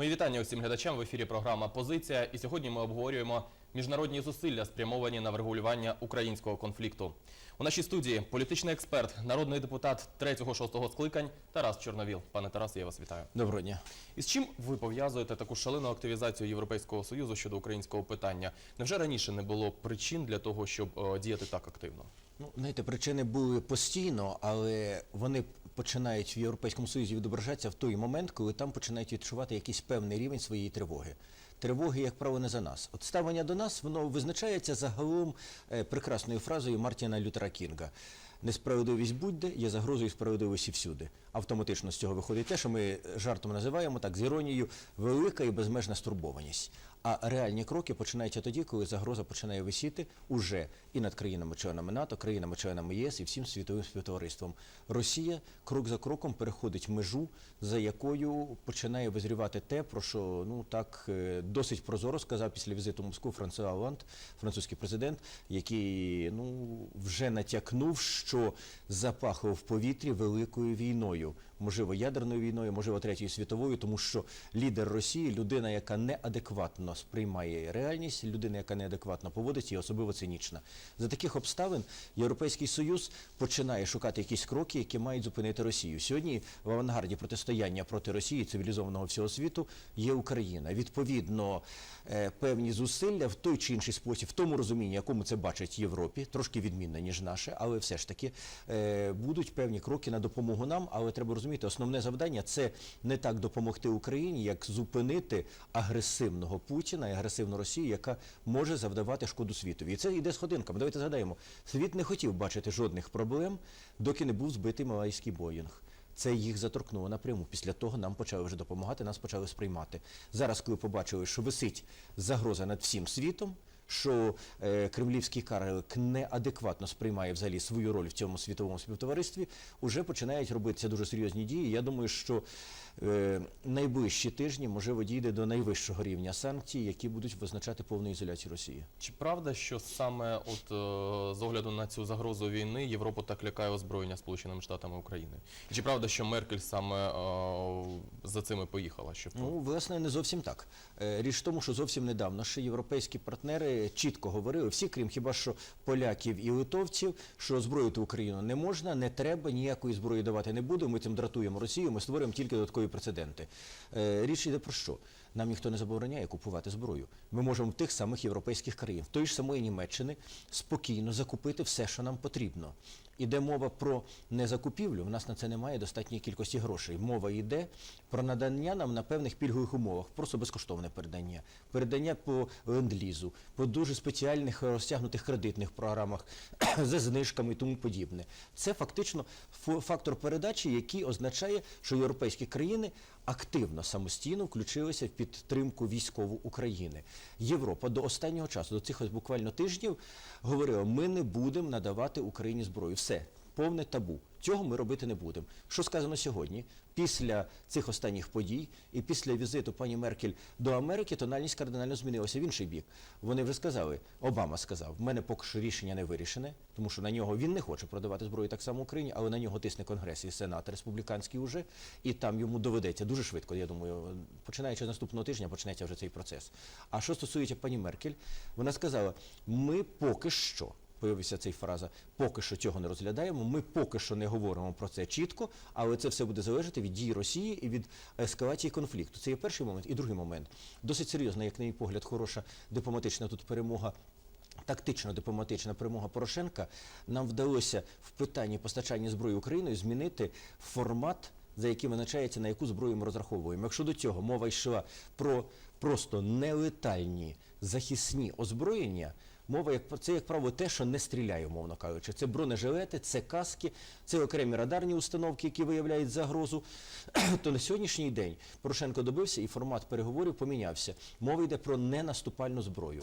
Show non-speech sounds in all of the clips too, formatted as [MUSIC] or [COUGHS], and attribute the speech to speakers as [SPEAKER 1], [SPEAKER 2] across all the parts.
[SPEAKER 1] Мої вітання усім глядачам в ефірі програма Позиція. І сьогодні ми обговорюємо міжнародні зусилля, спрямовані на врегулювання українського конфлікту. У нашій студії політичний експерт, народний депутат 3-6 скликань Тарас Чорновіл. Пане Тарасе, я вас вітаю.
[SPEAKER 2] Доброго дня.
[SPEAKER 1] І з чим ви пов'язуєте таку шалену активізацію Європейського союзу щодо українського питання? Невже раніше не було причин для того, щоб е, діяти так активно?
[SPEAKER 2] Ну, знаєте, причини були постійно, але вони починають в Європейському Союзі відображатися в той момент, коли там починають відчувати якийсь певний рівень своєї тривоги. Тривоги, як правило, не за нас. От ставлення до нас воно визначається загалом е, прекрасною фразою Мартіна Лютера Кінга. Несправедливість будь-де є загрозою справедливості всюди. Автоматично з цього виходить те, що ми жартом називаємо так з іронією велика і безмежна стурбованість. А реальні кроки починаються тоді, коли загроза починає висіти уже і над країнами-членами НАТО, країнами-членами ЄС і всім світовим співтовариством. Росія крок за кроком переходить межу, за якою починає визрівати те, про що ну так е, досить прозоро сказав після візиту в Москву Франсуа Оланд, французький президент, який ну вже натякнув, що запахло в повітрі великою війною, можливо, ядерною війною, можливо, третьою світовою, тому що лідер Росії людина, яка неадекватно сприймає реальність, людина, яка неадекватно поводиться і особливо цинічна. За таких обставин Європейський Союз починає шукати якісь кроки, які мають зупинити Росію. Сьогодні в авангарді протистояння проти Росії, цивілізованого всього світу, є Україна. Відповідно, е, певні зусилля в той чи інший спосіб, в тому розумінні, якому це бачать Європі, трошки відмінно, ніж наше, але все ж таки е, будуть певні кроки на допомогу нам. Але треба розуміти, основне завдання це не так допомогти Україні, як зупинити агресивного Путіна і агресивну Росію, яка може завдавати шкоду світові. І це йде сходинками. Давайте згадаємо, світ не хотів бачити жодних проблем, доки не був збитий малайський Боїнг. Це їх заторкнуло напряму. Після того нам почали вже допомагати, нас почали сприймати. Зараз, коли побачили, що висить загроза над всім світом, що е, кремлівський карлик неадекватно сприймає взагалі свою роль в цьому світовому співтоваристві, вже починають робитися дуже серйозні дії. Я думаю, що е, найближчі тижні можливо дійде до найвищого рівня санкцій, які будуть визначати повну ізоляцію Росії.
[SPEAKER 1] Чи правда, що саме от е, з огляду на цю загрозу війни Європу так лякає озброєння Сполученими Штатами України? Чи правда, що Меркель саме за цими поїхала? Щоб
[SPEAKER 2] Ну, власне, не зовсім так. Річ в тому, що зовсім недавно ще європейські партнери чітко говорили, всі, крім хіба що поляків і литовців, що озброїти Україну не можна, не треба, ніякої зброї давати не буде. Ми цим дратуємо Росію, ми створюємо тільки додаткові прецеденти. Е, Річ йде про що? Нам ніхто не забороняє купувати зброю. Ми можемо в тих самих європейських країн, в той ж самої Німеччини, спокійно закупити все, що нам потрібно. Іде мова про не закупівлю, в нас на це немає достатньої кількості грошей. Мова йде про надання нам на певних пільгових умовах, просто безкоштовне передання, передання по ленд-лізу, по дуже спеціальних розтягнутих кредитних програмах [CLEARS THROAT] за знижками і тому подібне. Це фактично фактор передачі, який означає, що європейські країни активно самостійно включилися в підтримку військову України. Європа до останнього часу, до цих ось буквально тижнів, говорила: ми не будемо надавати Україні зброю. Все. Повне табу. Цього ми робити не будемо. Що сказано сьогодні? Після цих останніх подій і після візиту пані Меркель до Америки тональність кардинально змінилася в інший бік. Вони вже сказали, Обама сказав, в мене поки що рішення не вирішене, тому що на нього він не хоче продавати зброю так само Україні, але на нього тисне Конгрес і Сенат республіканський уже, і там йому доведеться дуже швидко. Я думаю, починаючи з наступного тижня, почнеться вже цей процес. А що стосується пані Меркель, вона сказала: ми поки що появився цей фраза. Поки що цього не розглядаємо. Ми поки що не говоримо про це чітко, але це все буде залежати від дій Росії і від ескалації конфлікту. Це є перший момент. І другий момент. Досить серйозна, як на мій погляд, хороша дипломатична тут перемога. Тактична дипломатична перемога Порошенка нам вдалося в питанні постачання зброї Україною змінити формат, за яким визначається, на яку зброю ми розраховуємо. Якщо до цього мова йшла про просто нелетальні захисні озброєння, мова як це, як правило, те, що не стріляє, умовно кажучи. Це бронежилети, це каски, це окремі радарні установки, які виявляють загрозу. [CLEARS THROAT] То на сьогоднішній день Порошенко добився і формат переговорів помінявся. Мова йде про ненаступальну зброю.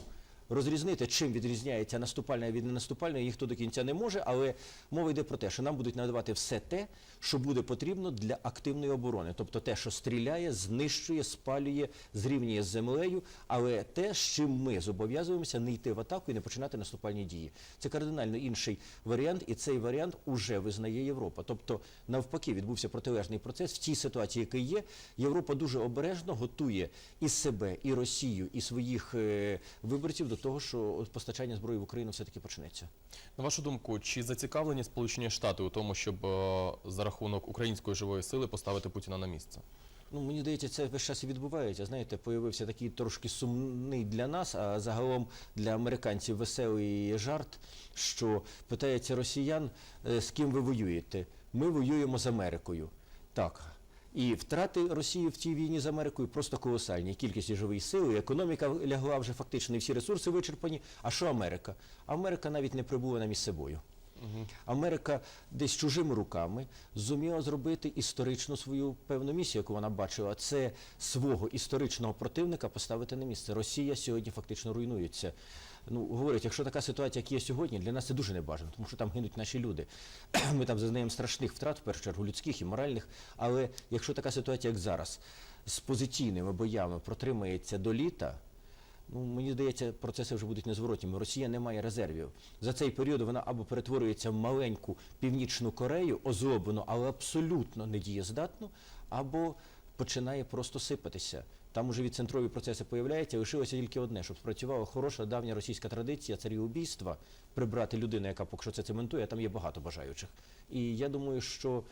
[SPEAKER 2] Розрізнити, чим відрізняється наступальна від ненаступальної, ніхто до кінця не може, але мова йде про те, що нам будуть надавати все те, що буде потрібно для активної оборони, тобто те, що стріляє, знищує, спалює, зрівнює з землею, але те, з чим ми зобов'язуємося не йти в атаку і не починати наступальні дії. Це кардинально інший варіант, і цей варіант уже визнає Європа. Тобто, навпаки, відбувся протилежний процес. В цій ситуації, яка є, Європа дуже обережно готує і себе, і Росію, і своїх е, виборців до того, що постачання зброї в Україну все-таки почнеться.
[SPEAKER 1] На вашу думку, чи зацікавлені Сполучені Штати у тому, щоб е, за рахунок української живої сили поставити Путіна на місце?
[SPEAKER 2] Ну, мені здається, це весь час і відбувається. Знаєте, появився такий трошки сумний для нас, а загалом для американців веселий жарт, що питається росіян, е, з ким ви воюєте. Ми воюємо з Америкою. Так. І втрати Росії в цій війні з Америкою просто колосальні. Кількість живої сили, економіка лягла вже фактично, і всі ресурси вичерпані. А що Америка? Америка навіть не прибула на місце бою. Америка десь чужими руками зуміла зробити історичну свою певну місію, яку вона бачила. Це свого історичного противника поставити на місце. Росія сьогодні фактично руйнується. Ну, говорять, якщо така ситуація, як є сьогодні, для нас це дуже небажано, тому що там гинуть наші люди. [CLEARS THROAT] Ми там зазнаємо страшних втрат, в першу чергу людських і моральних. Але якщо така ситуація, як зараз, з позиційними боями протримається до літа, Ну, мені здається, процеси вже будуть незворотніми. Росія не має резервів. За цей період вона або перетворюється в маленьку північну Корею, озлоблену, але абсолютно недієздатну, або починає просто сипатися. Там уже відцентрові процеси появляються, лишилося тільки одне, щоб спрацювала хороша давня російська традиція царіубійства, прибрати людину, яка поки що це цементує, а там є багато бажаючих. І я думаю, що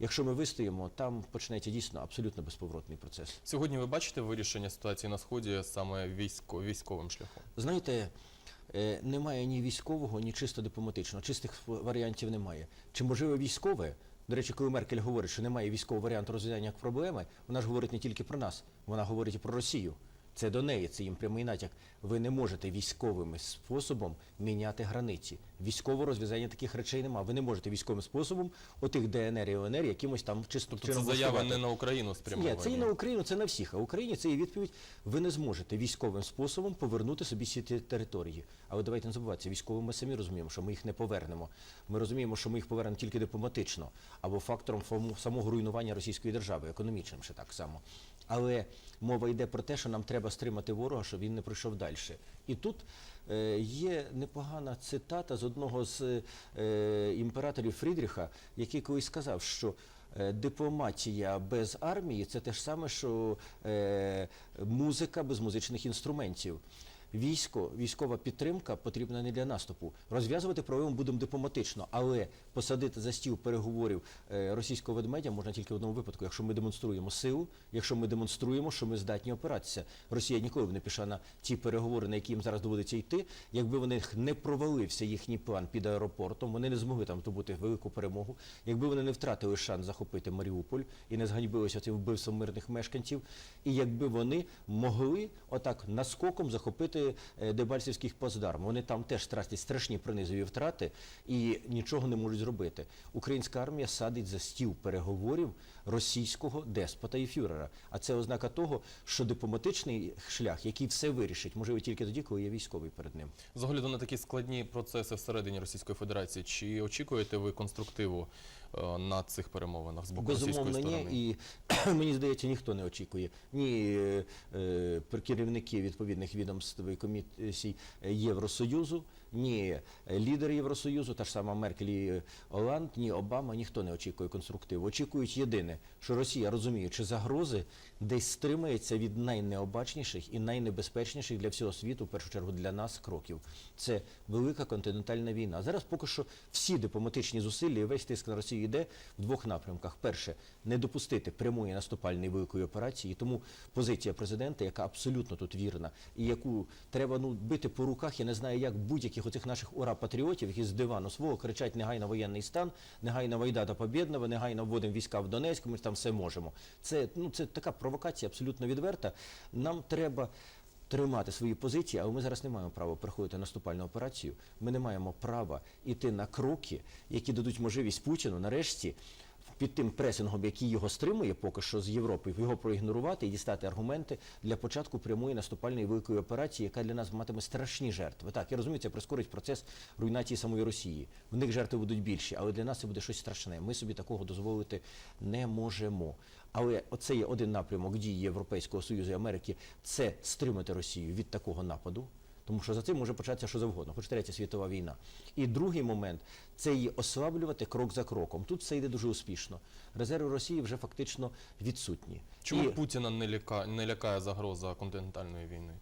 [SPEAKER 2] якщо ми вистоїмо, там почнеться дійсно абсолютно безповоротний процес.
[SPEAKER 1] Сьогодні ви бачите вирішення ситуації на сході саме військо, військовим шляхом?
[SPEAKER 2] Знаєте, е, немає ні військового, ні чисто дипломатичного. Чистих варіантів немає. Чи можливо військове? До речі, коли Меркель говорить, що немає військового варіанту розв'язання проблеми, вона ж говорить не тільки про нас, вона говорить і про Росію. Це до неї, це їм прямий натяк. Ви не можете військовим способом міняти границі. Військового розв'язання таких речей немає. Ви не можете військовим способом отих ДНР і ЛНР якимось там чисто
[SPEAKER 1] Тобто це заяви не на Україну спрямовані?
[SPEAKER 2] ні, це і на Україну, це на всіх. А Україні це і відповідь. Ви не зможете військовим способом повернути собі ці території. Але давайте не забуватися, військовим ми самі розуміємо, що ми їх не повернемо. Ми розуміємо, що ми їх повернемо тільки дипломатично або фактором самого руйнування російської держави, економічним ще так само. Але мова йде про те, що нам треба стримати ворога, щоб він не пройшов далі. І тут є непогана цитата з одного з е, імператорів Фрідріха, який колись сказав, що е, дипломатія без армії це те ж саме, що е, музика без музичних інструментів. Військо, військова підтримка потрібна не для наступу. Розв'язувати проблему будемо дипломатично, але посадити за стіл переговорів е, російського ведмедя можна тільки в одному випадку, якщо ми демонструємо силу, якщо ми демонструємо, що ми здатні опиратися. Росія ніколи б не пішла на ті переговори, на які їм зараз доводиться йти. Якби вони не провалився їхній план під аеропортом, вони не змогли там здобути велику перемогу. Якби вони не втратили шанс захопити Маріуполь і не зганьбилися цим вбивством мирних мешканців, і якби вони могли отак наскоком захопити е, Дебальцівський плацдарм. Вони там теж тратять страшні принизові втрати і нічого не можуть зробити. Українська армія садить за стіл переговорів російського деспота і фюрера. А це ознака того, що дипломатичний шлях, який все вирішить, можливо тільки тоді, коли є військовий перед ним.
[SPEAKER 1] З огляду на такі складні процеси всередині Російської Федерації, чи очікуєте ви конструктиву е, на цих перемовинах з боку
[SPEAKER 2] Безумовно,
[SPEAKER 1] російської
[SPEAKER 2] ні. І [CLEARS THROAT] мені здається, ніхто не очікує. Ні е, е, керівники відповідних відомств і комісій Євросоюзу, ні лідери Євросоюзу, та ж сама Меркель і Оланд, ні Обама, ніхто не очікує конструктиву. Очікують єдине, що Росія, розуміючи загрози, десь стримається від найнеобачніших і найнебезпечніших для всього світу, в першу чергу для нас, кроків. Це велика континентальна війна. Зараз поки що всі дипломатичні зусилля і весь тиск на Росію йде в двох напрямках. Перше, не допустити прямої наступальної великої операції. Тому позиція президента, яка абсолютно тут вірна, і яку треба ну бити по руках, я не знаю, як будь-яких оцих наших ура-патріотів, які з дивану свого кричать негайно воєнний стан, негайно війда до негайно вводимо війська в Донецьк, ми там все можемо. Це ну це така провокація абсолютно відверта. Нам треба. Тримати свої позиції, але ми зараз не маємо права приходити наступальну операцію. Ми не маємо права йти на кроки, які дадуть можливість Путіну нарешті під тим пресингом, який його стримує, поки що з Європи, його проігнорувати і дістати аргументи для початку прямої наступальної великої операції, яка для нас матиме страшні жертви. Так, я розумію, це прискорить процес руйнації самої Росії. В них жертви будуть більші, але для нас це буде щось страшне. Ми собі такого дозволити не можемо. Але оце є один напрямок дії Європейського Союзу і Америки це стримати Росію від такого нападу. Тому що за цим може початися що завгодно, хоч третя світова війна. І другий момент це її ослаблювати крок за кроком. Тут все йде дуже успішно. Резерви Росії вже фактично відсутні.
[SPEAKER 1] Чому
[SPEAKER 2] І,
[SPEAKER 1] Путіна не лякає, не лякає загроза континентальної війни?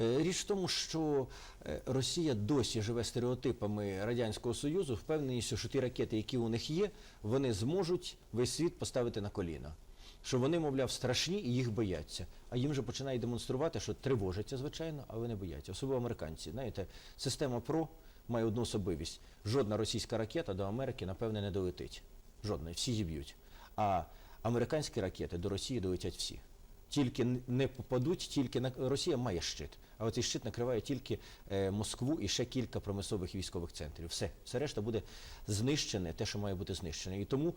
[SPEAKER 2] е, річ в тому, що е, Росія досі живе стереотипами Радянського Союзу, впевненістю, що ті ракети, які у них є, вони зможуть весь світ поставити на коліна. Що вони, мовляв, страшні і їх бояться. А їм же починають демонструвати, що тривожаться, звичайно, але не бояться. Особливо американці. Знаєте, система ПРО має одну особливість. Жодна російська ракета до Америки, напевне, не долетить. Жодної, всі зіб'ють. А американські ракети до Росії долетять всі. Тільки не попадуть, тільки на Росія має щит. А оцей щит накриває тільки е, Москву і ще кілька промислових військових центрів. Все, все решта буде знищене, те, що має бути знищене. І тому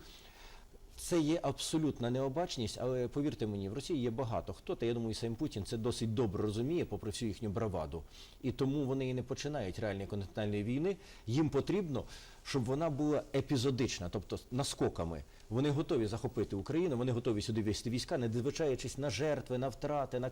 [SPEAKER 2] це є абсолютна необачність, але повірте мені, в Росії є багато хто, та я думаю, сам Путін це досить добре розуміє, попри всю їхню браваду. І тому вони і не починають реальної континентальної війни. Їм потрібно, щоб вона була епізодична, тобто наскоками. Вони готові захопити Україну, вони готові сюди вести війська, не дивлячись на жертви, на втрати, на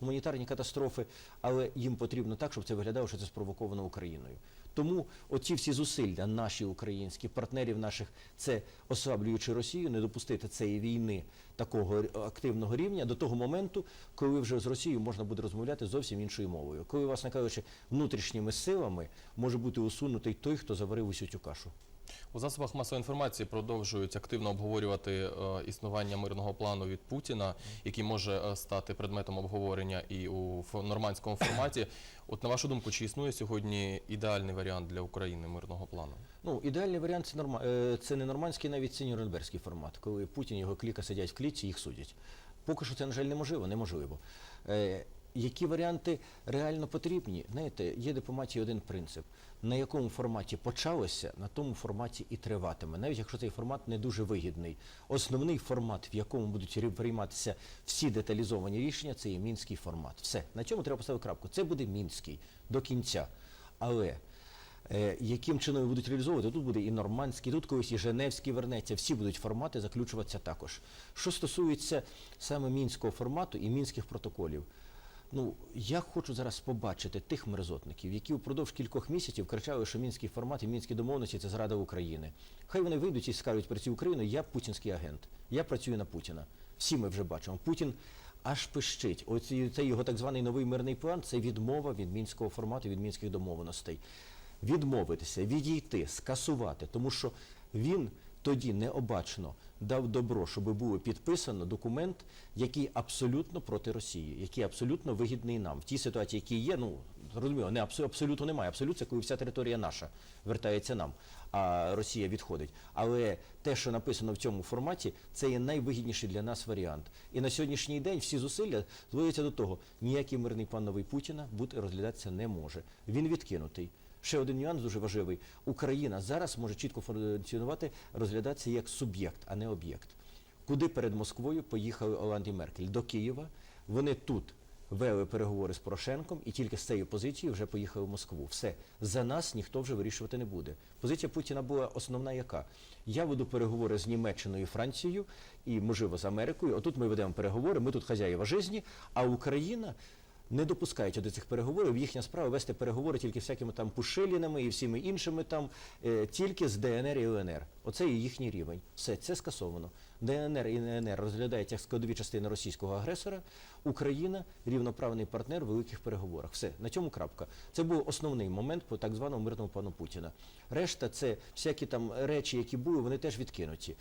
[SPEAKER 2] гуманітарні катастрофи. Але їм потрібно так, щоб це виглядало, що це спровоковано Україною. Тому оці всі зусилля наші українські партнерів наших, це ослаблюючи Росію, не допустити цієї війни такого активного рівня до того моменту, коли вже з Росією можна буде розмовляти зовсім іншою мовою. Коли, власне кажучи, внутрішніми силами може бути усунутий той, хто заварив усю цю кашу.
[SPEAKER 1] У засобах масової інформації продовжують активно обговорювати е, існування мирного плану від Путіна, який може е, стати предметом обговорення і у нормандському форматі. От на вашу думку, чи існує сьогодні ідеальний варіант для України мирного плану?
[SPEAKER 2] Ну, ідеальний варіант це, норма... е, це не нормандський, навіть це Нюрнберзький формат, коли Путін його кліка сидять в клітці, їх судять. Поки що це, на жаль, неможливо, неможливо. Які варіанти реально потрібні? Знаєте, є дипломатії один принцип. На якому форматі почалося, на тому форматі і триватиме, навіть якщо цей формат не дуже вигідний. Основний формат, в якому будуть прийматися всі деталізовані рішення, це є мінський формат. Все, на цьому треба поставити крапку. Це буде мінський до кінця. Але Е, яким чином будуть реалізовувати, тут буде і нормандський, тут колись і Женевський вернеться, всі будуть формати заключуватися також. Що стосується саме мінського формату і мінських протоколів, ну я хочу зараз побачити тих мерзотників, які впродовж кількох місяців кричали, що мінський формат і мінські домовленості це зрада України. Хай вони вийдуть і скажуть перед цією Україною, я путінський агент, я працюю на Путіна. Всі ми вже бачимо. Путін аж пищить. Оці цей його так званий новий мирний план це відмова від мінського формату, від мінських домовленостей відмовитися, відійти, скасувати, тому що він тоді необачно дав добро, щоб було підписано документ, який абсолютно проти Росії, який абсолютно вигідний нам. В тій ситуації, які є, ну зрозуміло, не абсо- абсолютно немає. Абсолют це коли вся територія наша вертається нам, а Росія відходить. Але те, що написано в цьому форматі, це є найвигідніший для нас варіант. І на сьогоднішній день всі зусилля зводяться до того, ніякий мирний план новий Путіна бути розглядатися не може. Він відкинутий. Ще один нюанс дуже важливий. Україна зараз може чітко функціонувати, розглядатися як суб'єкт, а не об'єкт. Куди перед Москвою поїхали Оланд і Меркель? До Києва. Вони тут вели переговори з Порошенком і тільки з цією позицією вже поїхали в Москву. Все. За нас ніхто вже вирішувати не буде. Позиція Путіна була основна яка? Я веду переговори з Німеччиною, Францією і, можливо, з Америкою. Отут ми ведемо переговори, ми тут хазяїва житті, а Україна не допускають до цих переговорів. Їхня справа вести переговори тільки всякими там Пушилінами і всіми іншими там, е, тільки з ДНР і ЛНР. Оце є їхній рівень. Все, це скасовано. ДНР і ЛНР розглядають як складові частини російського агресора. Україна рівноправний партнер в великих переговорах. Все, на цьому крапка. Це був основний момент по так званому мирному плану Путіна. Решта це всякі там речі, які були, вони теж відкинуті.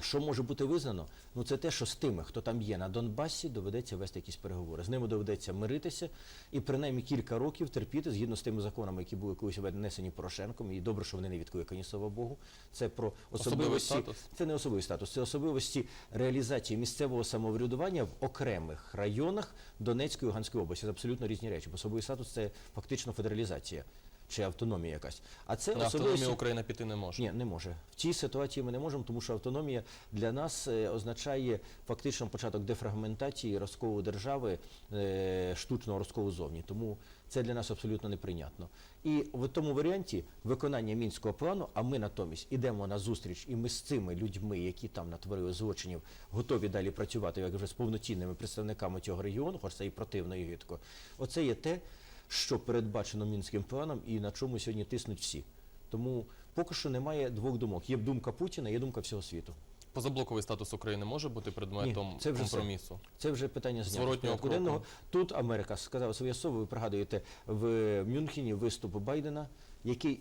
[SPEAKER 2] Що може бути визнано? Ну це те, що з тими, хто там є на Донбасі, доведеться вести якісь переговори. З ними доведеться миритися і принаймні кілька років терпіти згідно з тими законами, які були колись внесені Порошенком. І добре, що вони не відкликані, слава Богу. Це про
[SPEAKER 1] Особливий
[SPEAKER 2] особливості.
[SPEAKER 1] статус?
[SPEAKER 2] Це не особливий статус, це особливості реалізації місцевого самоврядування в окремих районах Донецької і Луганської області. Це абсолютно різні речі. Особливий статус це фактично федералізація. Чи автономія якась. А це
[SPEAKER 1] На
[SPEAKER 2] особливо
[SPEAKER 1] автономію Україна піти не може.
[SPEAKER 2] ні, не може. В цій ситуації ми не можемо, тому що автономія для нас е, означає фактично початок дефрагментації розколу держави, е, штучного розколу зовні. Тому це для нас абсолютно неприйнятно. І в тому варіанті виконання мінського плану, а ми натомість ідемо на зустріч, і ми з цими людьми, які там натворили злочинів, готові далі працювати як вже з повноцінними представниками цього регіону, хоч це і противно і гидко. Оце є те, що передбачено мінським планом, і на чому сьогодні тиснуть всі. Тому поки що немає двох думок. Є думка Путіна, є думка всього світу.
[SPEAKER 1] Позаблоковий статус України може бути предметом
[SPEAKER 2] Ні, це вже все.
[SPEAKER 1] компромісу.
[SPEAKER 2] Це вже питання.
[SPEAKER 1] Зворотнього
[SPEAKER 2] денного. Тут Америка сказала своє слово. Ви пригадуєте в Мюнхені виступ Байдена, який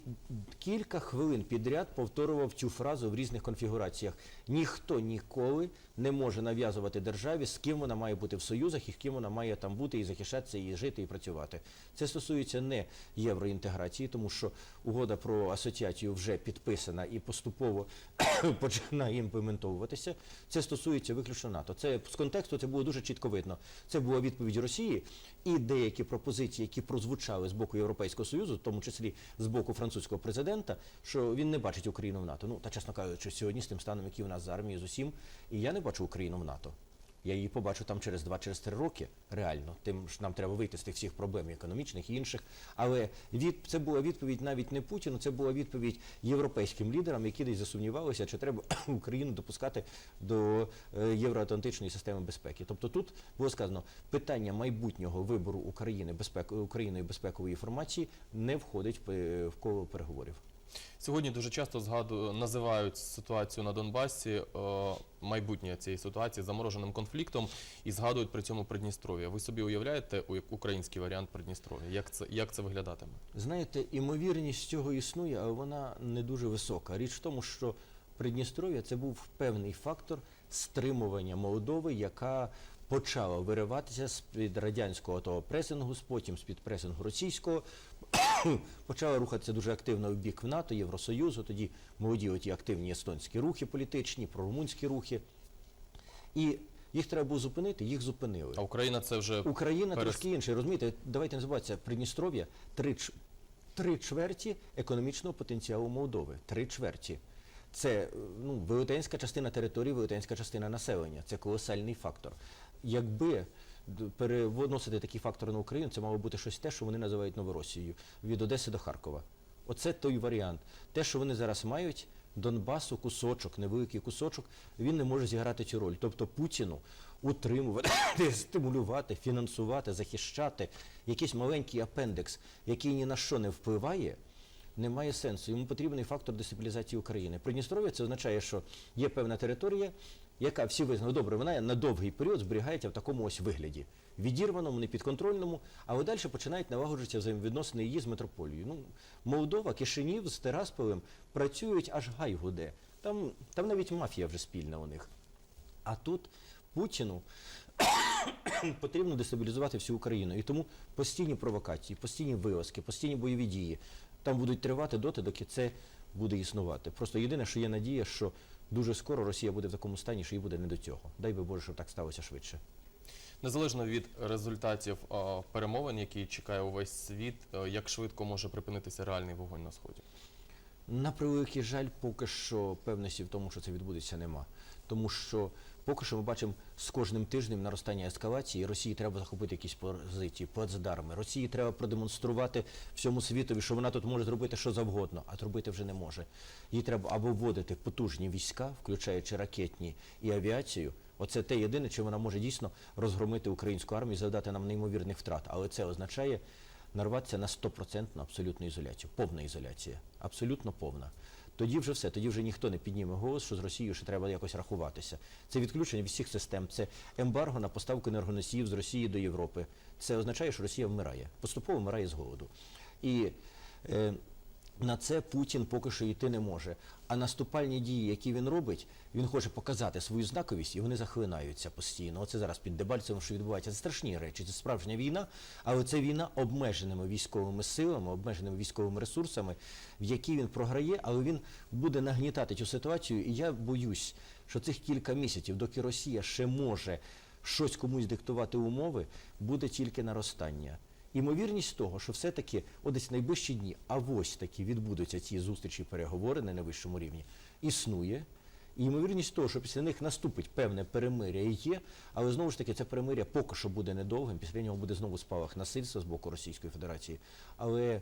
[SPEAKER 2] кілька хвилин підряд повторював цю фразу в різних конфігураціях. Ніхто ніколи не може нав'язувати державі, з ким вона має бути в союзах і з ким вона має там бути і захищатися, і жити, і працювати. Це стосується не євроінтеграції, тому що угода про асоціацію вже підписана і поступово [COUGHS] починає імплементовуватися. Це стосується виключно НАТО. Це з контексту це було дуже чітко видно. Це була відповідь Росії і деякі пропозиції, які прозвучали з боку Європейського Союзу, в тому числі з боку французького президента, що він не бачить Україну в НАТО. Ну та чесно кажучи, сьогодні з тим станом, який у нас з армією з усім, і я не бачу Україну в НАТО. Я її побачу там через 2-через 3 роки, реально. Тим ж нам треба вийти з тих всіх проблем економічних і інших. Але від це була відповідь навіть не Путіну, це була відповідь європейським лідерам, які десь засумнівалися, чи треба [CLEARS THROAT] Україну допускати до е, євроатлантичної системи безпеки. Тобто тут було сказано, питання майбутнього вибору України безпеки Україною безпекової формації не входить е, в коло переговорів.
[SPEAKER 1] Сьогодні дуже часто згаду називають ситуацію на Донбасі, е, майбутнє цієї ситуації замороженим конфліктом і згадують при цьому Придністров'я. Ви собі уявляєте український варіант Придністров'я? Як це як це виглядатиме?
[SPEAKER 2] Знаєте, імовірність цього існує, але вона не дуже висока. Річ в тому, що Придністров'я це був певний фактор стримування Молдови, яка почала вириватися з-під радянського того пресингу, потім з-під пресингу російського, [COUGHS] почала рухатися дуже активно в бік в НАТО, Євросоюзу, тоді молоді оті активні естонські рухи політичні, прорумунські рухи. І їх треба було зупинити, їх зупинили.
[SPEAKER 1] А Україна це вже
[SPEAKER 2] Україна
[SPEAKER 1] перес-
[SPEAKER 2] трошки інше. Розумієте, давайте не забуватися, Придністров'я три, три чверті економічного потенціалу Молдови. Три чверті. Це ну, велетенська частина території, велетенська частина населення. Це колосальний фактор. Якби перевоносити такі фактори на Україну, це мало бути щось те, що вони називають Новоросією, від Одеси до Харкова. Оце той варіант. Те, що вони зараз мають, Донбасу кусочок, невеликий кусочок, він не може зіграти цю роль. Тобто Путіну утримувати, [COUGHS] стимулювати, фінансувати, захищати якийсь маленький апендекс, який ні на що не впливає, немає сенсу. Йому потрібний фактор дестабілізації України. Придністров'я це означає, що є певна територія, яка всі визнали, добре, вона на довгий період зберігається в такому ось вигляді. Відірваному, непідконтрольному, але далі починають налагоджуватися взаємовідносини її з метрополією. Ну, Молдова, Кишинів з Терасполем працюють аж гай гуде. Там, там навіть мафія вже спільна у них. А тут Путіну [COUGHS] потрібно дестабілізувати всю Україну. І тому постійні провокації, постійні вилазки, постійні бойові дії там будуть тривати доти, доки це буде існувати. Просто єдине, що є надія, що дуже скоро Росія буде в такому стані, що їй буде не до цього. Дай би Боже, щоб так сталося швидше.
[SPEAKER 1] Незалежно від результатів е, перемовин, які чекає увесь світ, е, як швидко може припинитися реальний вогонь на сході?
[SPEAKER 2] На превеликий жаль, поки що певності в тому, що це відбудеться, нема. Тому що поки що ми бачимо з кожним тижнем наростання ескалації. Росії треба захопити якісь позиції, плацдарми. Росії треба продемонструвати всьому світові, що вона тут може зробити що завгодно, а зробити вже не може. Їй треба або вводити потужні війська, включаючи ракетні і авіацію. Оце те єдине, чим вона може дійсно розгромити українську армію, завдати нам неймовірних втрат. Але це означає нарватися на 100% абсолютну ізоляцію. Повна ізоляція. Абсолютно повна. Тоді вже все, тоді вже ніхто не підніме голос, що з Росією ще треба якось рахуватися. Це відключення від всіх систем, це ембарго на поставку енергоносіїв з Росії до Європи. Це означає, що Росія вмирає, поступово вмирає з голоду. І е, на це Путін поки що йти не може. А наступальні дії, які він робить, він хоче показати свою знаковість, і вони захлинаються постійно. Оце зараз під Дебальцевим, що відбувається. Це страшні речі, це справжня війна, але це війна обмеженими військовими силами, обмеженими військовими ресурсами, в якій він програє, але він буде нагнітати цю ситуацію. І я боюсь, що цих кілька місяців, доки Росія ще може щось комусь диктувати умови, буде тільки наростання. Імовірність того, що все-таки от десь найближчі дні, а ось таки відбудуться ці зустрічі переговори на найвищому рівні, існує. І ймовірність того, що після них наступить певне перемиря і є, але знову ж таки це перемиря поки що буде недовгим, після нього буде знову спалах насильства з боку Російської Федерації. Але,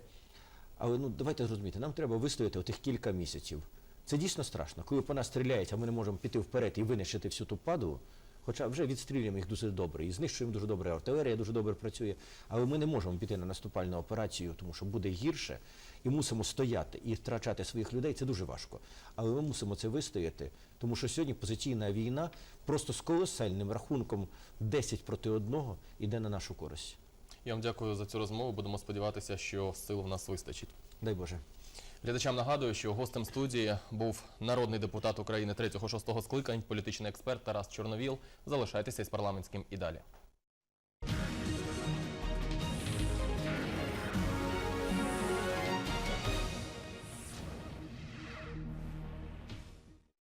[SPEAKER 2] але ну, давайте зрозуміти, нам треба вистояти отих кілька місяців. Це дійсно страшно. Коли по нас стріляють, а ми не можемо піти вперед і винищити всю ту паду, хоча вже відстрілюємо їх дуже добре і знищуємо дуже добре, артилерія дуже добре працює, але ми не можемо піти на наступальну операцію, тому що буде гірше, і мусимо стояти і втрачати своїх людей. Це дуже важко. Але ми мусимо це вистояти, тому що сьогодні позиційна війна просто з колосальним рахунком 10 проти 1 іде на нашу користь.
[SPEAKER 1] Я вам дякую за цю розмову. Будемо сподіватися, що сил в нас вистачить.
[SPEAKER 2] Дай Боже.
[SPEAKER 1] Глядачам нагадую, що гостем студії був народний депутат України 3-6 скликань, політичний експерт Тарас Чорновіл. Залишайтеся із парламентським і далі.